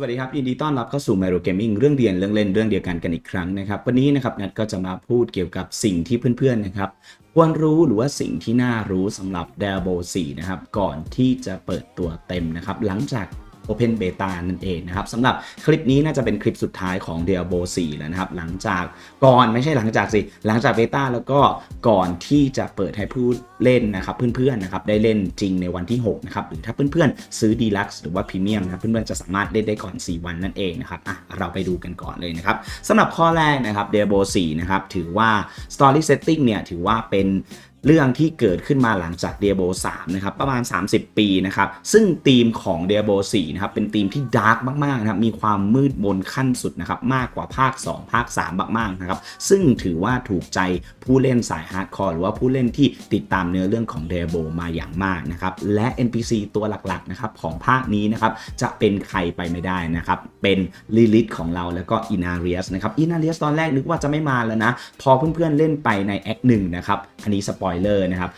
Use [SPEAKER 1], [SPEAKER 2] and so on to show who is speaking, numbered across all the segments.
[SPEAKER 1] สวัสดีครับยินดีต้อนรับเข้าสู่ m y r o Gaming เรื่องเรียนเรื่องเล่นเรื่องเดียวกันกันอีกครั้งนะครับวันนี้นะครับนัดก็จะมาพูดเกี่ยวกับสิ่งที่เพื่อนๆนะครับควรรู้หรือว่าสิ่งที่น่ารู้สำหรับ d a b o 4นะครับก่อนที่จะเปิดตัวเต็มนะครับหลังจาก Open Beta นั่นเองนะครับสำหรับคลิปนี้น่าจะเป็นคลิปสุดท้ายของ Diablo 4 แล้วนะครับหลังจากก่อนไม่ใช่หลังจากสิหลังจากเบต้าแล้วก็ก่อนที่จะเปิดให้ผู้เล่นนะครับเพื่อนๆนะครับได้เล่นจริงในวันที่6นะครับหรือถ้าเพื่อนๆซื้อ Deluxe หรือว่า Premium นะเพื่อนๆจะสามารถเล่นได้ก่อน 4 วันนั่นเองนะครับอะเราไปดูกันก่อนเลยนะครับสำหรับข้อแรกนะครับ Diablo 4 นะครับถือว่า Story Setting เนี่ยถือว่าเป็น เรื่องที่เกิดขึ้นมาหลังจาก Diablo 3นะครับประมาณ 30 ปีนะครับซึ่งธีมของ Diablo 4นะครับเป็นธีมที่ดาร์กมากๆนะครับมีความมืดมนขั้นสุดนะครับมากกว่าภาค 2 ภาค 3 มากๆนะครับซึ่งถือว่าถูกใจผู้เล่นสายฮาร์ดคอร์หรือว่าผู้เล่นที่ติดตามเนื้อเรื่องของ Diablo มาอย่างมากนะครับและ NPC ตัวหลักๆนะครับของภาคนี้นะครับจะเป็นใครไปไม่ได้นะครับเป็นลิลิทของเราแล้วก็อินาเรียสนะครับอินาเรียสตอนแรกนึกว่าจะไม่มาแล้วนะพอเพื่อนๆเล่นไปในแอคหนึ่งนะครับอันนี้สปอยเลอร์นะครับ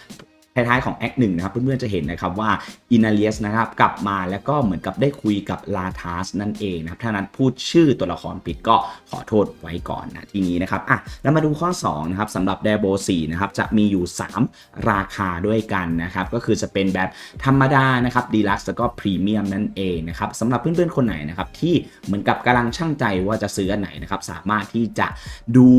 [SPEAKER 1] ท้ายๆของแอคหนึ่งนะครับเพื่อนๆจะเห็นนะครับว่าอินาเลียสนะครับกลับมาแล้วก็เหมือนกับได้คุยกับลาทาสนั่นเองนะครับถ้านั้นพูดชื่อตัวละครผิดก็ขอโทษไว้ก่อนนะทีนี้นะครับอะแล้วมาดูข้อ2นะครับสำหรับ d ดโบ4นะครับจะมีอยู่ 3 ราคาด้วยกันนะครับก็คือจะเป็นแบบธรรมดานะครับดีลักซ์แล้วก็พรีเมียมนั่นเองนะครับสำหรับเพื่อนๆคนไหนนะครับที่เหมือนกับกำลังช่างใจว่าจะซื้ออันไหนนะครับสามารถที่จะดู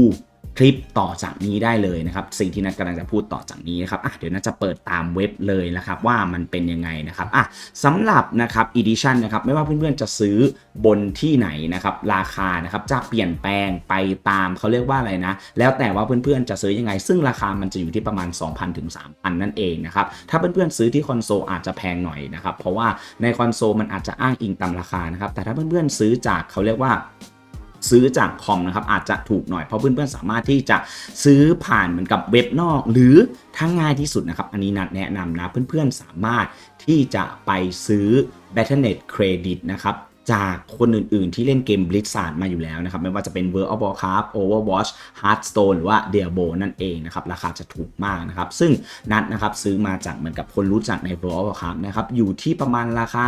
[SPEAKER 1] คลิปต่อจากนี้ได้เลยนะครับ สิ่งที่นัทกำลังจะพูดต่อจากนี้นะครับอะเดี๋ยวนัทจะเปิดตามเว็บเลยนะครับว่ามันเป็นยังไงนะครับอะสำหรับนะครับ edition นะครับไม่ว่าเพื่อนๆจะซื้อบนที่ไหนนะครับราคานะครับจะเปลี่ยนแปลงไปตามเขาเรียกว่าอะไรนะ แล้วแต่ว่าเพื่อนๆจะซื้อยังไง ซึ่งราคามันจะอยู่ที่ประมาณ 2,000ถึง3,000 นั่นเองนะครับถ้าเพื่อนๆซื้อที่คอนโซลอาจจะแพงหน่อยนะครับเพราะว่าในคอนโซลมันอาจจะอ้างอิงตามราคานะครับแต่ถ้าเพื่อนๆซื้อจากเขาเรียกว่า ซื้อจากคอมนะครับอาจจะถูกหน่อยเพราะเพื่อนๆสามารถที่จะซื้อผ่านเหมือนกับเว็บนอก หรือถ้าง่ายที่สุดนะครับ อันนี้นัดแนะนำนะเพื่อนๆสามารถที่จะไปซื้อ Battle.net Credit นะครับ จากคนอื่นๆ ที่เล่นเกม Blizzard มาอยู่แล้วนะครับ ไม่ว่าจะเป็น World of Warcraft Overwatch Hearthstone หรือว่า Diablo นั่นเองนะครับ ราคาจะถูกมากนะครับ ซึ่งนัดนะครับซื้อมาจากเหมือนกับคนรู้จักใน World of Warcraft นะครับ อยู่ที่ประมาณราคา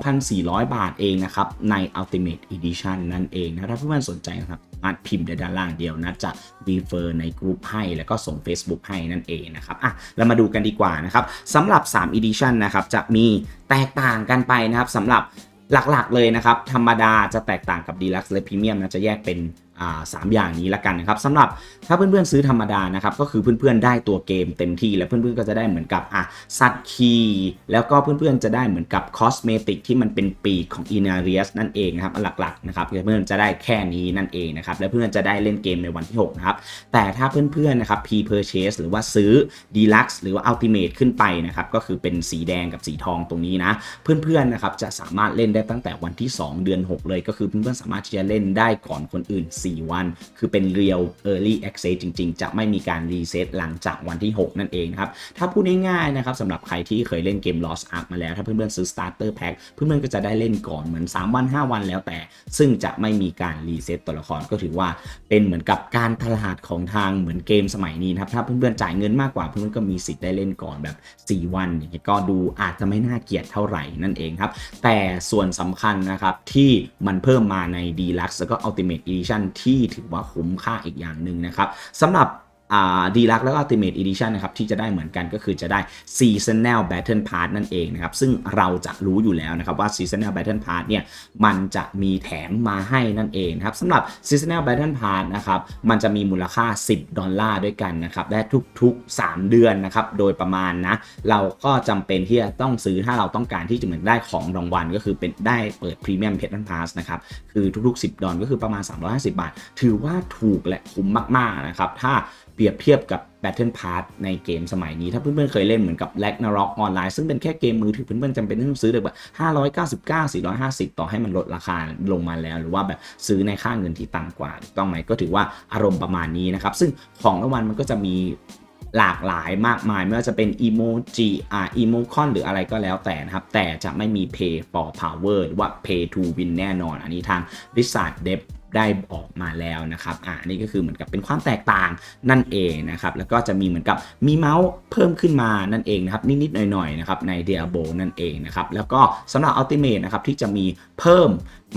[SPEAKER 1] 2,400 บาทเองนะครับ ใน Ultimate Edition นั่นเองนะถ้าเพื่อนๆสนใจนะครับสามารถพิมพ์ได้ด้านล่างเดียวนะจะรีเฟอร์ในกลุ่มให้แล้วก็ส่ง Facebook ให้นั่นเองนะครับอะเรามาดูกันดีกว่านะครับสำหรับ 3 Edition นะครับจะมีแตกต่างกันไปนะครับสำหรับ หลักๆเลยนะครับ ธรรมดาจะแตกต่างกับดีลักซ์และพรีเมียมนะจะแยกเป็นสามอย่างนี้ละกันนะครับสำหรับถ้าเพื่อนๆซื้อธรรมดานะครับก็คือเพื่อนๆได้ตัวเกมเต็มที่แล้วเพื่อนๆก็จะได้เหมือนกับอะซัดคีแล้วก็เพื่อนๆจะได้เหมือนกับคอสเมติกที่มันเป็นปีกของ i n a r i u s นั่นเองนะครับหลักๆนะครับเพื่อนๆจะได้แค่นี้นั่นเองนะครับและเพื่อนๆจะได้เล่นเกมในวันที่6นะครับแต่ถ้าเพื่อนๆนะครับ P purchase หรือว่าซื้อ Deluxe หรือว่า Ultimate ขึ้นไปนะครับก็คือเป็นสีแดงกับสีทองตรงนี้นะเพื่อนๆนะครับจะสามารถเล่นได้ตั้งแต่วันที่ 2 เดือน 6 เลยก็คือเพื่อนๆสามารถที่จะเล่นได้ก่อนคนอื่น4 วัน คือเป็น Real Early Access จริง ๆ จะไม่มีการรีเซ็ตหลังจากวันที่ 6 นั่นเองนะครับ ถ้าพูดง่ายๆนะครับสำหรับใครที่เคยเล่นเกม Lost Ark มาแล้ว ถ้าเพื่อนๆซื้อ Starter Pack เพื่อนๆก็จะได้เล่นก่อนเหมือน 3 วัน 5 วันแล้วแต่ ซึ่งจะไม่มีการรีเซ็ตตัวละครก็ถือว่าเป็นเหมือนกับการตลาดของทางเหมือนเกมสมัยนี้นะครับถ้าเพื่อนๆจ่ายเงินมากกว่าเพื่อนๆก็มีสิทธิ์ได้เล่นก่อนแบบ 4 วันอย่างเงี้ยก็ดูอาจจะไม่น่าเกลียดเท่าไหร่นั่นเองครับแต่ส่วนสำคัญนะครับที่มันเพิ่มมาใน Deluxe แล้วก็ Ultimate Edition ที่ถือว่าคุ้มค่าอีกอย่างหนึ่งนะครับสำหรับ ดีลักแล้วก็ Ultimate Edition นะครับที่จะได้เหมือนกันก็คือจะได้ Seasonal Battle Pass นั่นเองนะครับซึ่งเราจะรู้อยู่แล้วนะครับว่า Seasonal Battle Pass เนี่ยมันจะมีแถมมาให้นั่นเองนะครับสำหรับ Seasonal Battle Pass นะครับมันจะมีมูลค่า 10 ดอลลาร์ด้วยกันนะครับได้ทุกๆ 3 เดือนนะครับโดยประมาณนะเราก็จำเป็นที่จะต้องซื้อถ้าเราต้องการที่จะเหมือนได้ของรางวัลก็คือเป็นได้เปิด Premium Battle Pass นะครับคือทุกๆ 10 ดอลก็คือประมาณ 350 บาท ถือว่าถูกและคุ้มมากๆนะครับถ้า เปรียบเทียบกับ Battle Pass ในเกมสมัยนี้ ถ้าเพื่อนๆเคยเล่นเหมือนกับ Ragnarok ออนไลน์ซึ่งเป็นแค่เกมมือถือเพื่อนๆจำเป็นต้องซื้อเลยแบบ599 450 ต่อให้มันลดราคาลงมาแล้ว หรือว่าแบบซื้อในค่าเงินที่ต่ำกว่าต้องไหมก็ถือว่าอารมณ์ประมาณนี้นะครับ ซึ่งของรางวัลมันก็จะมีหลากหลายมากมาย ไม่ว่าจะเป็นอีโมจิอ่าอีโมคอนหรืออะไรก็แล้วแต่นะครับ แต่จะไม่มี Pay for Power หรือว่า Pay to Win แน่นอน อันนี้ทาง Blizzard Dev ได้ออกมาแล้วนะครับอ่านี่ก็คือเหมือนกับเป็นความแตกต่างนั่นเองนะครับแล้วก็จะมีเหมือนกับมีเมาส์เพิ่มขึ้นมานั่นเองนะครับนิดๆหน่อยๆนะครับใน Diablo นั่นเองนะครับแล้วก็สำหรับ Ultimate นะครับที่จะมีเพิ่ม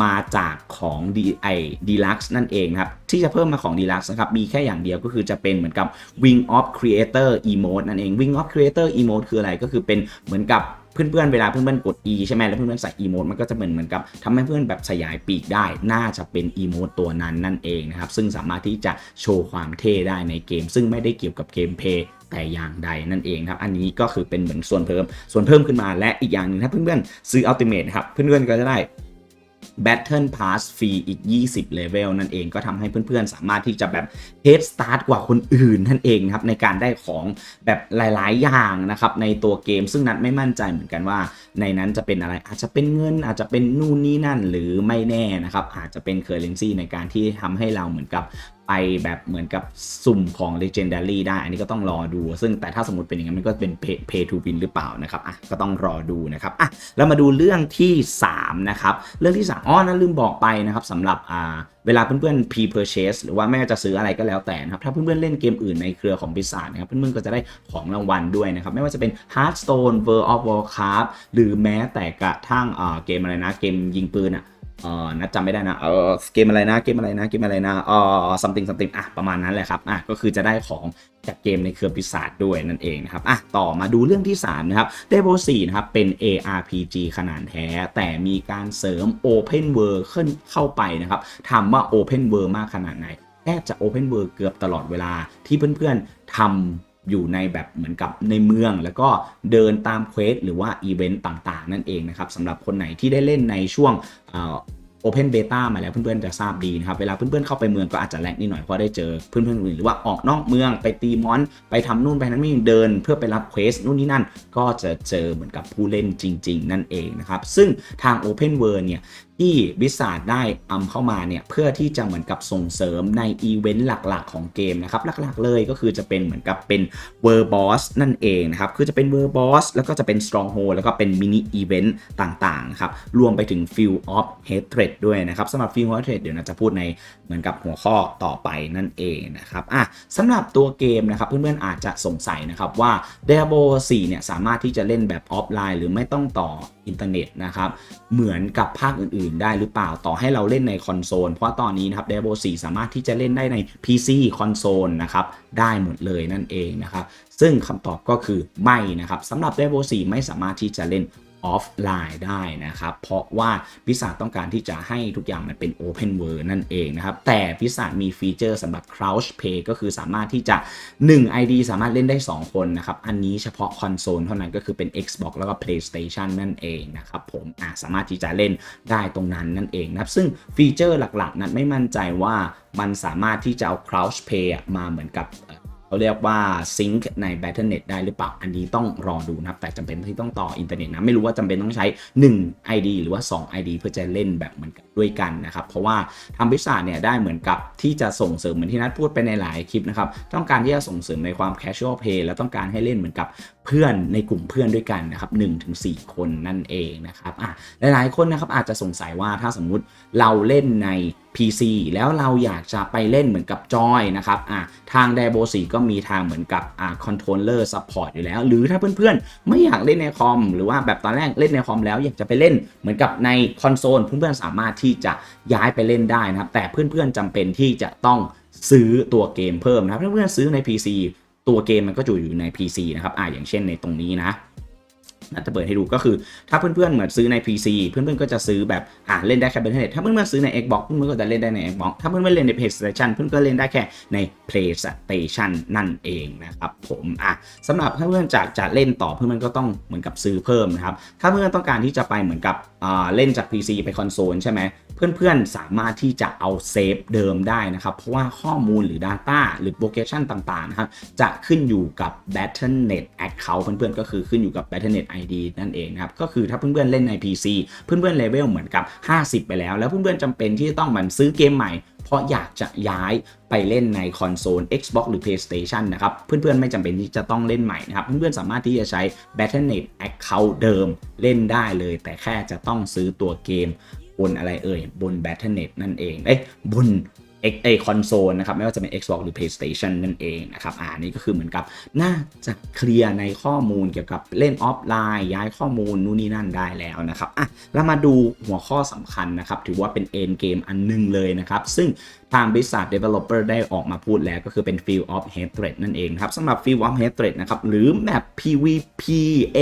[SPEAKER 1] มาจากของ D I Deluxe นั่นเองนะครับที่จะเพิ่มมาของ Deluxe นะครับมีแค่อย่างเดียวก็คือจะเป็นเหมือนกับ Wing of Creator Emote นั่นเอง Wing of Creator Emote คืออะไรก็คือเป็นเหมือนกับ เพื่อนๆเวลาเพื่อนๆกด E ใช่ไหมแล้วเพื่อนๆใส่ emote มันก็จะเหมือนเหมือนกับทำให้เพื่อนแบบสยายปีกได้ น่าจะเป็น emote ตัวนั้นนั่นเองนะครับ ซึ่งสามารถที่จะโชว์ความเท่ได้ในเกม ซึ่งไม่ได้เกี่ยวกับเกมเพย์แต่อย่างใดนั่นเองครับ อันนี้ก็คือเป็นเหมือนส่วนเพิ่ม ส่วนเพิ่มขึ้นมาและอีกอย่างหนึ่งถ้าเพื่อนๆซื้ออัลติเมทครับ เพื่อนๆก็จะได้ Battle Pass ฟรีอีก 20 เลเวลนั่นเองก็ทำให้เพื่อนๆ สามารถที่จะแบบ Head Start กว่าคนอื่นนั่นเองนะครับในการได้ของแบบหลายๆ อย่างนะครับในตัวเกมซึ่งนัดไม่มั่นใจเหมือนกันว่า ในนั้นจะเป็นอะไรอาจจะเป็นเงินอาจจะเป็นนู่นนี่นั่นหรือไม่แน่นะครับอาจจะเป็นเคอร์เรนซีในการที่ทำให้เราเหมือนกับ ไปแบบเหมือนกับสุ่มของ Legendary ได้ อันนี้ก็ต้องรอดู ซึ่งแต่ถ้าสมมติเป็นอย่างนั้นมันก็เป็น Pay-to-win หรือเปล่านะครับ อะ ก็ต้องรอดูนะครับ อะเรามาดูเรื่องที่ 3 นะครับ เรื่องที่ 3 อ๋อ นั่นลืมบอกไปนะครับสำหรับ อ่า เวลาเพื่อนๆ pre purchase หรือว่าแม่จะซื้ออะไรก็แล้วแต่นะครับ ถ้าเพื่อนๆ เล่นเกมอื่นในเครือของ Blizzard นะครับ เพื่อนๆ ก็จะได้ของรางวัลด้วยนะครับ ไม่ว่าจะเป็น Hearthstone World of Warcraft หรือแม้แต่กระทั่ง อ่า เกมอะไรนะ เกมยิงปืนอะ เออนัดจำไม่ได้นะเออเกมอะไรนะเกมอะไรนะเกมอะไรนะเออ something something อะประมาณนั้นแหละครับอะก็คือจะได้ของจากเกมในเครือปีศาจด้วยนั่นเองนะครับอะต่อมาดูเรื่องที่ 3 นะครับ d e v o 4นะครับ เป็น ARPG ขนาดแท้ แต่มีการเสริม Open World ขึ้นเข้าไปนะครับถามว่า Open World มากขนาดไหนแทบจะ Open World เกือบตลอดเวลาที่เพื่อนๆทำ อยู่ในแบบเหมือนกับในเมือง แล้วก็เดินตามเควสหรือว่าอีเวนต์ต่างๆ นั่นเองนะครับสำหรับคนไหนที่ได้เล่นในช่วงโอเพนเบต้ามาแล้วเพื่อนๆจะทราบดีนะครับ เวลาเพื่อนๆเข้าไปเมืองก็อาจจะแลกนิดหน่อยเพราะได้เจอเพื่อนๆอื่นหรือว่าออกนอกเมืองไปตีมอน ไปทำนู่นไปนั้นไม่เดินเพื่อไปรับเควสนู่นนี่นั่น ก็จะเจอเหมือนกับผู้เล่นจริง ๆ นั่นเองนะครับ ซึ่งทาง Open World เนี่ย ที่บิสาดได้อำเข้ามาเนี่ยเพื่อที่จะเหมือนกับส่งเสริมในอีเวนต์หลักๆ ของเกมนะครับหลักๆ เลยก็คือจะเป็นเหมือนกับเป็น World Boss นั่นเองนะครับคือจะเป็น World Boss แล้วก็จะเป็น Stronghold แล้วก็เป็นมินิอีเวนต์ต่างๆนะครับรวมไปถึง Field of Hatred ด้วยนะครับสำหรับ Field of Hatred เดี๋ยวเราจะพูดในเหมือนกับหัวข้อต่อไปนั่นเองนะครับอะสำหรับตัวเกมนะครับเพื่อนๆอาจจะสงสัยนะครับว่า Diablo 4เนี่ยสามารถที่จะเล่นแบบออฟไลน์ หรือไม่ต้องต่ออินเทอร์เน็ตนะครับเหมือนกับภาคอื่นๆได้หรือเปล่าต่อให้เราเล่นในคอนโซลเพราะตอนนี้นะครับ Diablo 4 สามารถที่จะเล่นได้ใน PC คอนโซลนะครับได้หมดเลยนั่นเองนะครับซึ่งคำตอบก็คือไม่นะครับสำหรับ Diablo 4 ไม่สามารถที่จะเล่น ออฟไลน์ได้นะครับ เพราะว่าพิศาต้องการที่จะให้ทุกอย่างมันเป็น Open World นั่นเองนะครับ แต่พิศามีฟีเจอร์สำหรับ Crouch Play ก็คือสามารถที่จะ 1 ID สามารถเล่นได้ 2 คนนะครับ อันนี้เฉพาะคอนโซลเท่านั้นก็คือเป็น Xbox แล้วก็ PlayStation นั่นเองนะครับผมอะสามารถที่จะเล่นได้ตรงนั้นนั่นเองนะครับ ซึ่งฟีเจอร์หลักๆ นั้นไม่มั่นใจว่ามันสามารถที่จะเอา Crouch Play มาเหมือนกับ เขาเรียกว่าซิงค์ใน Battle.net ได้หรือเปล่า อันนี้ต้องรอดูนะครับ แต่จำเป็นที่ต้องต่ออินเทอร์เน็ตนะ ไม่รู้ว่าจำเป็นต้องใช้ 1 ID หรือว่า 2 ID เพื่อจะเล่นแบบเหมือนกันด้วยกันนะครับ เพราะว่าทำพิศาจเนี่ยได้เหมือนกับที่จะส่งเสริมเหมือนที่นัดพูดไปในหลายคลิปนะครับ ต้องการที่จะส่งเสริมในความ casual play และต้องการให้เล่นเหมือนกับ เพื่อนในกลุ่มเพื่อนด้วยกันนะครับ1-4คนนั่นเองนะครับอะหลายๆคนนะครับอาจจะสงสัยว่าถ้าสมมุติเราเล่นใน PC แล้วเราอยากจะไปเล่นเหมือนกับจอยนะครับอะทาง d i a b o 4ก็มีทางเหมือนกับอ่า controller support อยู่แล้ว หรือถ้าเพื่อนๆ ไม่อยากเล่นในคอม หรือว่าแบบตอนแรกเล่นในคอมแล้วอยากจะไปเล่นเหมือนกับในคอนโซลเพื่อนๆสามารถที่จะย้ายไปเล่นได้นะครับแต่เพื่อนๆจำเป็นที่จะต้องซื้อตัวเกมเพิ่มนะครับถ้าเพื่อนๆซื้อใน PC ตัวเกมมันก็จะอยู่ใน PC นะครับอ่าอย่างเช่นในตรงนี้นะน่าจะเปิดให้ดูก็คือ ถ้าเพื่อนๆเหมือนซื้อใน PC เพื่อนๆก็จะซื้อแบบอ่าเล่นได้แค่ Battle.net ถ้าเพื่อนๆซื้อใน Xbox เพื่อนๆก็จะเล่นได้ใน Xbox ถ้าเพื่อนๆเล่นใน PlayStation เพื่อนก็เล่นได้แค่ใน PlayStation นั่นเองนะครับผมอะสำหรับถ้าเพื่อนๆจะจะเล่นต่อเพื่อนๆก็ต้องเหมือนกับซื้อเพิ่มนะครับถ้าเพื่อนๆต้องการที่จะไปเหมือนกับอ่าเล่นจาก PC ไปคอนโซลใช่ไหม เพื่อนๆ สามารถที่จะเอาเซฟเดิมได้นะครับ เพราะว่าข้อมูลหรือ Data หรือ Location ต่างๆนะครับจะขึ้นอยู่กับ Battle.net Account เพื่อนๆ ก็คือขึ้นอยู่กับ Battle.net ID นั่นเองนะครับ ก็คือถ้าเพื่อนๆ เล่นใน PC เพื่อนๆเลเวลเหมือนกับ 50 ไปแล้ว แล้วเพื่อนๆจำเป็นที่จะต้องมันซื้อเกมใหม่เพราะอยากจะย้ายไปเล่นในคอนโซล Xbox หรือ PlayStation นะครับ เพื่อนๆ ไม่จำเป็นที่จะต้องเล่นใหม่นะครับ เพื่อนๆ สามารถที่จะใช้ Battle.net Account เดิมเล่นได้เลย แต่แค่จะต้องซื้อตัวเกม บนอะไรเอ่ย บน Battle.net นั่นเอง เอ้ยบน X เอคอนโซลนะครับ ไม่ว่าจะเป็น Xbox หรือ PlayStation นั่นเองนะครับอ่านี่ก็คือเหมือนกับ น่าจะเคลียร์ในข้อมูลเกี่ยวกับเล่นออฟไลน์ ย้ายข้อมูลนู่นนี่นั่นได้แล้วนะครับอะเรามาดูหัวข้อสำคัญนะครับ ถือว่าเป็นเอ็นเกมอันหนึงเลยนะครับ ซึ่ง ทางบริษัท developer ได้ออกมาพูดแล้วก็คือเป็น Field of Hatred นั่นเองครับสำหรับ Field of Hatred นะครับหรือแมป PVP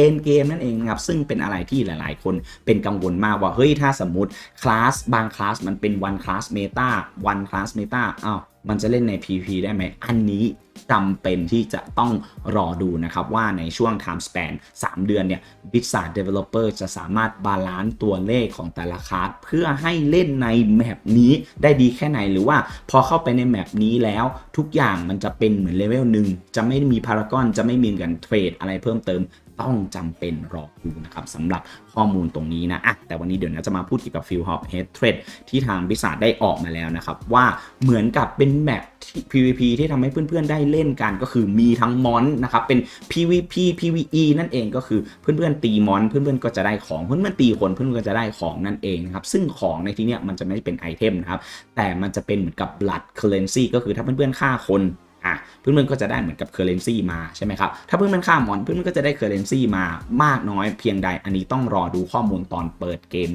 [SPEAKER 1] end game นั่นเองครับซึ่งเป็นอะไรที่หลายๆ คนเป็นกังวลมากว่า เฮ้ย ถ้าสมมติคลาสบางคลาสมันเป็น one class meta one class meta อ้าวมันจะเล่นใน PVP ได้ไหมอันนี้ จำเป็นที่จะต้องรอดูนะครับว่าในช่วง time span 3 เดือนเนี่ย b i z a r d Developer จะสามารถบาลานซ์ตัวเลขของแต่ละคลาสเพื่อให้เล่นในแมปนี้ได้ดีแค่ไหนหรือว่าพอเข้าไปในแมปนี้แล้วทุกอย่างมันจะเป็นเหมือนเลเวลหนึ่งจะไม่มีพารากอนจะไม่มีการเทรดอะไรเพิ่มเติม ต้องจำเป็นรอดูนะครับสำหรับข้อมูลตรงนี้นะอะแต่วันนี้เดี๋ยวนะจะมาพูดเกี่ยวกับ Field of Hatred ที่ทางบิษัทได้ออกมาแล้วนะครับ ว่าเหมือนกับเป็นแมปที่ PVP ที่ทำให้เพื่อนๆได้เล่นกันก็คือมีทั้งมอนนะครับเป็น PVP PVE นั่นเองก็คือเพื่อนๆตีมอน เพื่อนๆก็จะได้ของเพื่อนๆตีคนเพื่อนๆก็จะได้ของนั่นเองนะครับซึ่งของในที่เนี้ยมันจะไม่เป็นไอเทมนะครับแต่มันจะเป็นเหมือนกับ blood currency ก็คือถ้าเพื่อนๆฆ่าคน อะเพื่อนๆก็จะได้เหมือนกับเคอร์เรนซีมาใช่ไหมครับถ้าเพื่อนๆฆ่ามมอนเพื่อนๆก็จะได้เคอร์เรนซีมามากน้อยเพียงใด อันนี้ต้องรอดูข้อมูลตอนเปิดเกม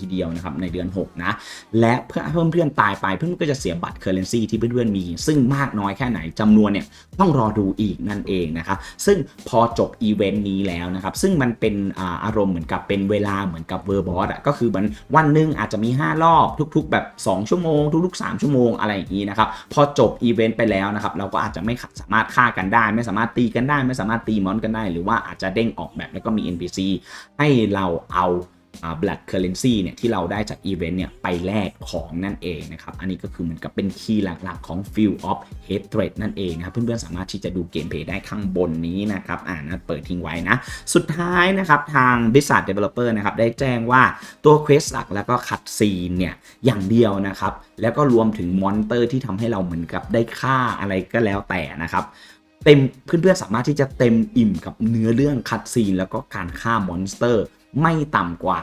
[SPEAKER 1] ทีเดียวนะครับในเดือน 6 นะ และเพื่อเพื่อนเพื่อนตายไปเพื่อนก็จะเสียบัตรเคอร์เรนซีที่เพื่อนๆมี ซึ่งมากน้อยแค่ไหนจำนวนเนี่ยต้องรอดูอีกนั่นเองนะครับซึ่งพอจบอีเวนต์นี้แล้วนะครับซึ่งมันเป็นอาอารมณ์เหมือนกับเป็นเวลาเหมือนกับเวอร์บอสอะก็คือมันวันหนึ่งอาจจะมี 5 รอบทุก ๆ แบบ 2 ชั่วโมง ทุกๆ 3 ชั่วโมงอะไรอย่างนี้นะครับพอจบอีเวนต์ไปแล้วนะครับเราก็อาจจะไม่สามารถฆ่ากันได้ ไม่สามารถตีกันได้ ไม่สามารถตีมอนกันได้ หรือว่าอาจจะเด้งออกแบบแล้วก็มี NPC ให้เราเอา อา blood currency เนี่ยที่เราได้จากอีเวนต์เนี่ยไปแลกของนั่นเองนะครับ อันนี้ก็คือเหมือนกับเป็นคีย์หลักๆของ Field of Hatred นั่นเองนะครับ เพื่อนๆสามารถที่จะดูเกมเพลย์ได้ข้างบนนี้นะครับ อ่านะเปิดทิ้งไว้นะ สุดท้ายนะครับ ทาง Blizzard Developer นะครับ ได้แจ้งว่าตัวเควสหลักแล้วก็คัดซีนเนี่ยอย่างเดียวนะครับ แล้วก็รวมถึงมอนเตอร์ที่ทำให้เราเหมือนกับได้ฆ่าอะไรก็แล้วแต่นะครับเต็มเพื่อนๆสามารถที่จะเต็มอิ่มกับเนื้อเรื่องคัดซีนแล้วก็การฆ่ามอนสเตอร์ ไม่ต่ำกว่า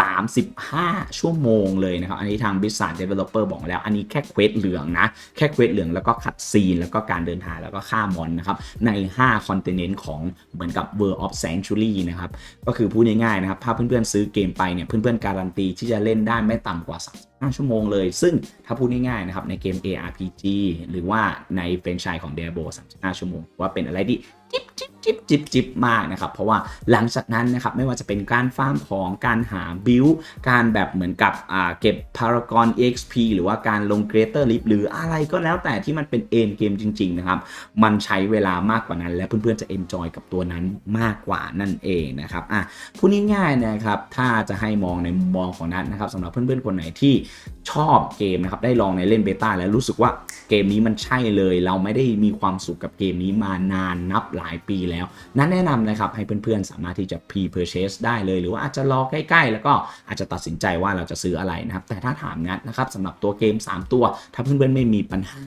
[SPEAKER 1] 35 ชั่วโมงเลยนะครับ อันนี้ทาง Blizzard Developer บอกแล้ว อันนี้แค่เควสเหลืองนะ แค่เควสเหลืองแล้วก็คัดซีน แล้วก็การเดินทางแล้วก็ฆ่ามอนนะครับ ใน5คอนเทนต์ของเหมือนกับ World of Sanctuary นะครับ ก็คือพูดง่ายๆนะครับ ถ้าเพื่อนๆซื้อเกมไปเนี่ย เพื่อนๆการันตีที่จะเล่นได้ไม่ต่ำกว่า35ชั่วโมงเลย ซึ่งถ้าพูดง่ายๆนะครับในเกม ARPG หรือว่าในเฟรนไชส์ของ Diablo 35 ชั่วโมง ว่าเป็นอะไรที่ จิบจิบจิบจิบจิบมากนะครับ เพราะว่าหลังจากนั้นนะครับไม่ว่าจะเป็นการฟาร์มของการหาบิลการแบบเหมือนกับเก็บ Paragon EXP หรือว่าการลง Greater Lift หรืออะไรก็แล้วแต่ที่มันเป็นเอ็นเกมจริง ๆ นะครับ มันใช้เวลามากกว่านั้น และเพื่อนๆจะ enjoy กับตัวนั้นมากกว่านั่นเองนะครับอะพูดง่ายๆนะครับ ถ้าจะให้มองในมุมมองของนัทนะครับสำหรับเพื่อนๆคนไหนที่ชอบเกมนะครับได้ลองในเล่นเบต้าแล้วรู้สึกว่าเกมนี้มันใช่เลย เราไม่ได้มีความสุขกับเกมนี้มานานนับหลายปีแล้ว นั้นแนะนำนะครับให้เพื่อนๆ สามารถที่จะ pre-purchase ได้เลย หรือว่าอาจจะรอใกล้ๆ แล้วก็อาจจะตัดสินใจว่าเราจะซื้ออะไรนะครับ แต่ถ้าถามนัดนะครับสำหรับตัวเกม 3 ตัว ถ้าเพื่อนๆ ไม่มีปัญหา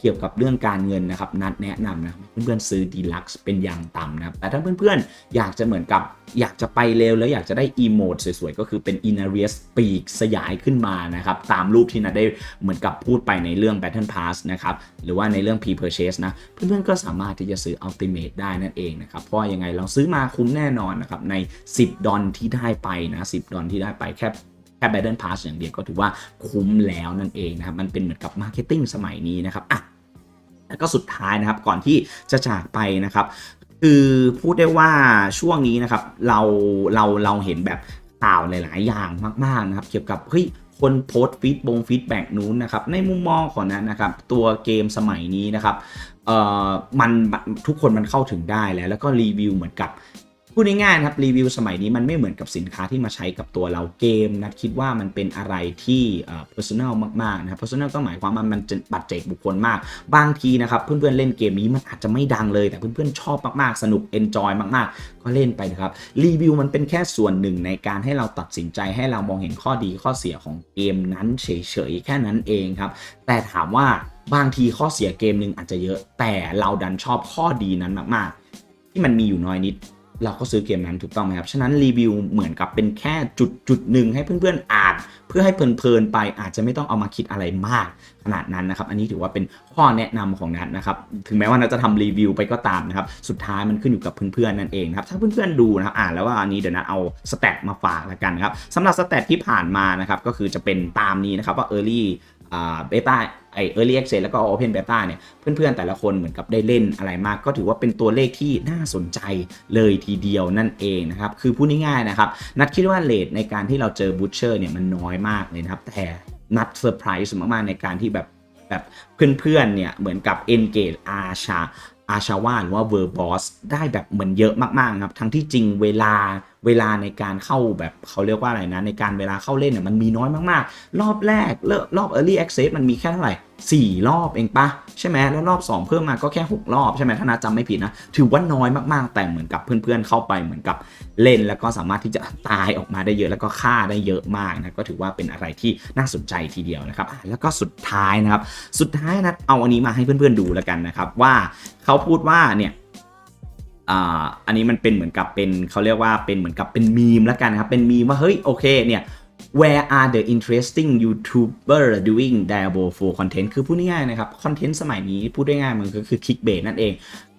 [SPEAKER 1] เกี่ยวกับเรื่องการเงินนะครับนัดแนะนำนะเพื่อนๆ ซื้อ deluxe เป็นอย่างต่ำนะครับแต่ถ้าเพื่อนๆ อยากจะเหมือนกับอยากจะไปเร็วแล้วอยากจะได้ emote สวยๆ ก็คือเป็น Inarius ปีกสยายขึ้นมานะครับ ตามรูปที่นัดได้เหมือนกับพูดไปในเรื่อง Battle Pass นะครับ หรือว่าในเรื่อง pre-purchase นะ เพื่อนๆก็สามารถที่จะซื้อ Ultimate ได้นั่นเองนะครับเพราะยังไงเราซื้อมาคุ้มแน่นอนนะครับใน 10 ดอลที่ได้ไปนะ10 ดอลที่ได้ไปแค่แค่ Battle Pass อย่างเดียวก็ถือว่าคุ้มแล้วนั่นเองนะครับ มันเป็นเหมือนกับมาร์เก็ตติ้งสมัยนี้นะครับอะแล้วก็สุดท้ายนะครับก่อนที่จะจากไปนะครับ คือพูดได้ว่าช่วงนี้นะครับเราเราเราเห็นแบบข่าวหลาย ๆ อย่างมาก ๆ นะครับ เกี่ยวกับเฮ้ยคนโพสต์ฟีดบงฟีดแบ็กนู้นนะครับในมุมมองของนั้นนะครับ ตัวเกมสมัยนี้นะครับ เอ่อมันทุกคนมันเข้าถึงได้แล้ว แล้วก็รีวิวเหมือนกับพูดง่ายๆครับรีวิวสมัยนี้มันไม่เหมือนกับสินค้าที่มาใช้กับตัวเราเกมนะคิดว่ามันเป็นอะไรที่เอ่อ personal มากๆนะครับ personal ก็หมายความว่ามันจะปัจเจกบุคคลมาก บางทีนะครับเพื่อนๆเล่นเกมนี้มันอาจจะไม่ดังเลย แต่เพื่อนๆชอบมากๆสนุก enjoy มากๆ ก็เล่นไปนะครับรีวิวมันเป็นแค่ส่วนหนึ่งในการให้เราตัดสินใจให้เรามองเห็นข้อดีข้อเสียของเกมนั้นเฉยๆแค่นั้นเองครับแต่ถามว่า บางทีข้อเสียเกมหนึ่งอาจจะเยอะ แต่เราดันชอบข้อดีนั้นมากๆ ที่มันมีอยู่น้อยนิด เราก็ซื้อเกมนั้นถูกต้องไหมครับ ฉะนั้นรีวิวเหมือนกับเป็นแค่จุดจุดหนึ่งให้เพื่อนๆอ่านเพื่อให้เพลินๆไปอาจจะไม่ต้องเอามาคิดอะไรมากขนาดนั้นนะครับ อันนี้ถือว่าเป็นข้อแนะนำของนัทนะครับ ถึงแม้ว่านัทจะทำรีวิวไปก็ตามนะครับ สุดท้ายมันขึ้นอยู่กับเพื่อนๆนั่นเองครับ ถ้าเพื่อนๆดูนะครับ อ่านแล้วว่าอันนี้เดี๋ยวนัทเอาสแตทมาฝากแล้วกันครับสำหรับสแตทที่ผ่านมานะครับ ก็คือจะเป็นตามนี้นะครับว่า Early อ่าเบต้า ไอ Early Access แล้วก็ Open Beta เนี่ยเพื่อนๆแต่ละคนเหมือนกับได้เล่นอะไรมาก ก็ถือว่าเป็นตัวเลขที่น่าสนใจเลยทีเดียวนั่นเองนะครับ คือพูดง่ายๆนะครับ นัดคิดว่าเลทในการที่เราเจอบูชเชอร์เนี่ยมันน้อยมากเลยนะครับ แต่นัดเซอร์ไพรส์มากๆในการที่แบบแบบเพื่อนๆเนี่ยเหมือนกับ Engage อาชาอาชาวาหรือว่าเวอร์บอสได้แบบเหมือนเยอะมากๆครับ ทั้งที่จริงเวลา เวลาในการเข้าแบบเขาเรียกว่าอะไรนะ ในการเวลาเข้าเล่นเนี่ยมันมีน้อยมากๆ รอบแรกเรอบ Early Access มันมีแค่เท่าไหร่ 4 รอบเองปะใช่ไหมแล้วรอบ 2 เพิ่มมาก็แค่ 6 รอบใช่ไหมถ้านาจำไม่ผิดนะ ถือว่าน้อยมากๆ แต่เหมือนกับเพื่อนๆ เข้าไปเหมือนกับเล่น แล้วก็สามารถที่จะตายออกมาได้เยอะแล้วก็ฆ่าได้เยอะมากนะก็ถือว่าเป็นอะไรที่น่าสนใจทีเดียวนะครับแล้วก็สุดท้ายนะครับ สุดท้ายนะเอาอันนี้มาให้เพื่อนๆดูแล้วกันนะครับว่าเขาพูดว่าเนี่ย อันนี้มันเป็นเหมือนกับเป็นเขาเรียกว่าเป็นเหมือนกับเป็นมีมแล้วกันนะครับ เป็นมีมว่าเฮ้ยโอเคเนี่ย where are the interesting YouTuber doing Diablo 4 content คือพูดง่ายๆนะครับ คอนเทนต์สมัยนี้พูดได้ง่ายมันก็คือคลิกเบสนั่นเอง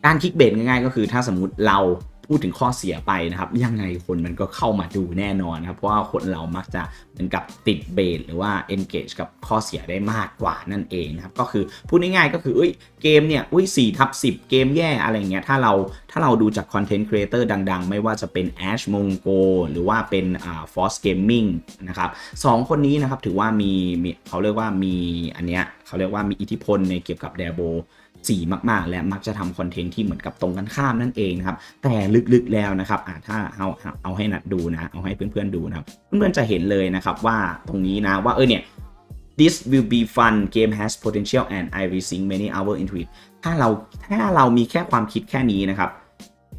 [SPEAKER 1] การคลิกเบสง่ายๆ ก็คือถ้าสมมติเรา พูดถึงข้อเสียไปนะครับ ยังไงคนมันก็เข้ามาดูแน่นอนนะครับ เพราะว่าคนเรามักจะเหมือนกับติดเบสหรือว่า engage กับข้อเสียได้มากกว่านั่นเองนะครับ ก็คือพูดง่ายๆก็คือเอ้ยเกมเนี่ยอุ้ย4ทับ10เกมแย่อะไรเงี้ยถ้าเราถ้าเราดูจากคอนเทนต์ครีเอเตอร์ดังๆ ไม่ว่าจะเป็น Ash Mongo หรือว่าเป็นอ่า Force Gaming นะครับสองคนนี้นะครับถือว่ามีมีเขาเรียกว่ามีอันเนี้ยเขาเรียกว่ามีอิทธิพลในเกี่ยวกับ d a b o สีมากๆ และมักจะทำคอนเทนต์ที่เหมือนกับตรงกันข้ามนั่นเองนะครับแต่ลึกๆแล้วนะครับถ้าเอาเอาให้นัดดูนะเอาให้เพื่อนๆดูนะครับเพื่อนๆจะเห็นเลยนะครับว่าตรงนี้นะว่าเออเนี่ย this will be fun game has potential and I will sink many hours into it ถ้าเราถ้าเรามีแค่ความคิดแค่นี้นะครับ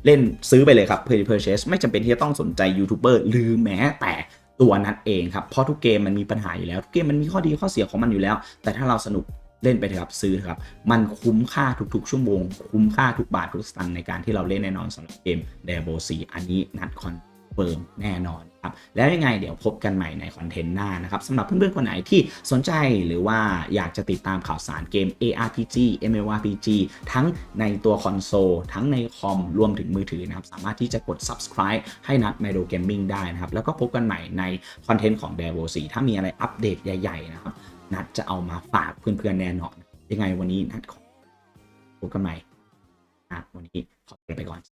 [SPEAKER 1] เล่นซื้อไปเลยครับ purchase ไม่จำเป็นที่จะต้องสนใจยูทูบเบอร์หรือแม้แต่ตัวนั้นเองครับ เพราะทุกเกมมันมีปัญหาอยู่แล้ว ทุกเกมมันมีข้อดีข้อเสียของมันอยู่แล้ว แต่ถ้าเราสนุก เล่นไปเถอะครับซื้อเถอะครับ มันคุ้มค่าทุกๆ ชั่วโมง คุ้มค่าทุกบาททุกสตางค์ในการที่เราเล่นแน่นอนสำหรับเกมเดโบซีอันนี้นัดคอน เฟิร์มแน่นอนครับแล้วยังไงเดี๋ยวพบกันใหม่ในคอนเทนต์หน้านะครับสำหรับเพื่อนๆคนไหนที่สนใจหรือว่าอยากจะติดตามข่าวสารเกม ARPG MMORPG ทั้งในตัวคอนโซลทั้งในคอมรวมถึงมือถือนะครับ สามารถที่จะกด subscribe ให้นัด m y d o Gaming ได้นะครับ แล้วก็พบกันใหม่ในคอนเทนต์ของ d a v o 4ถ้ามีอะไรอัปเดตใหญ่ๆนะครับ นัดจะเอามาฝากเพื่อนๆแน่นอน ยังไงวันนี้นัดขอพบกันใหม่อะวันนี้ขอตัวไปก่อน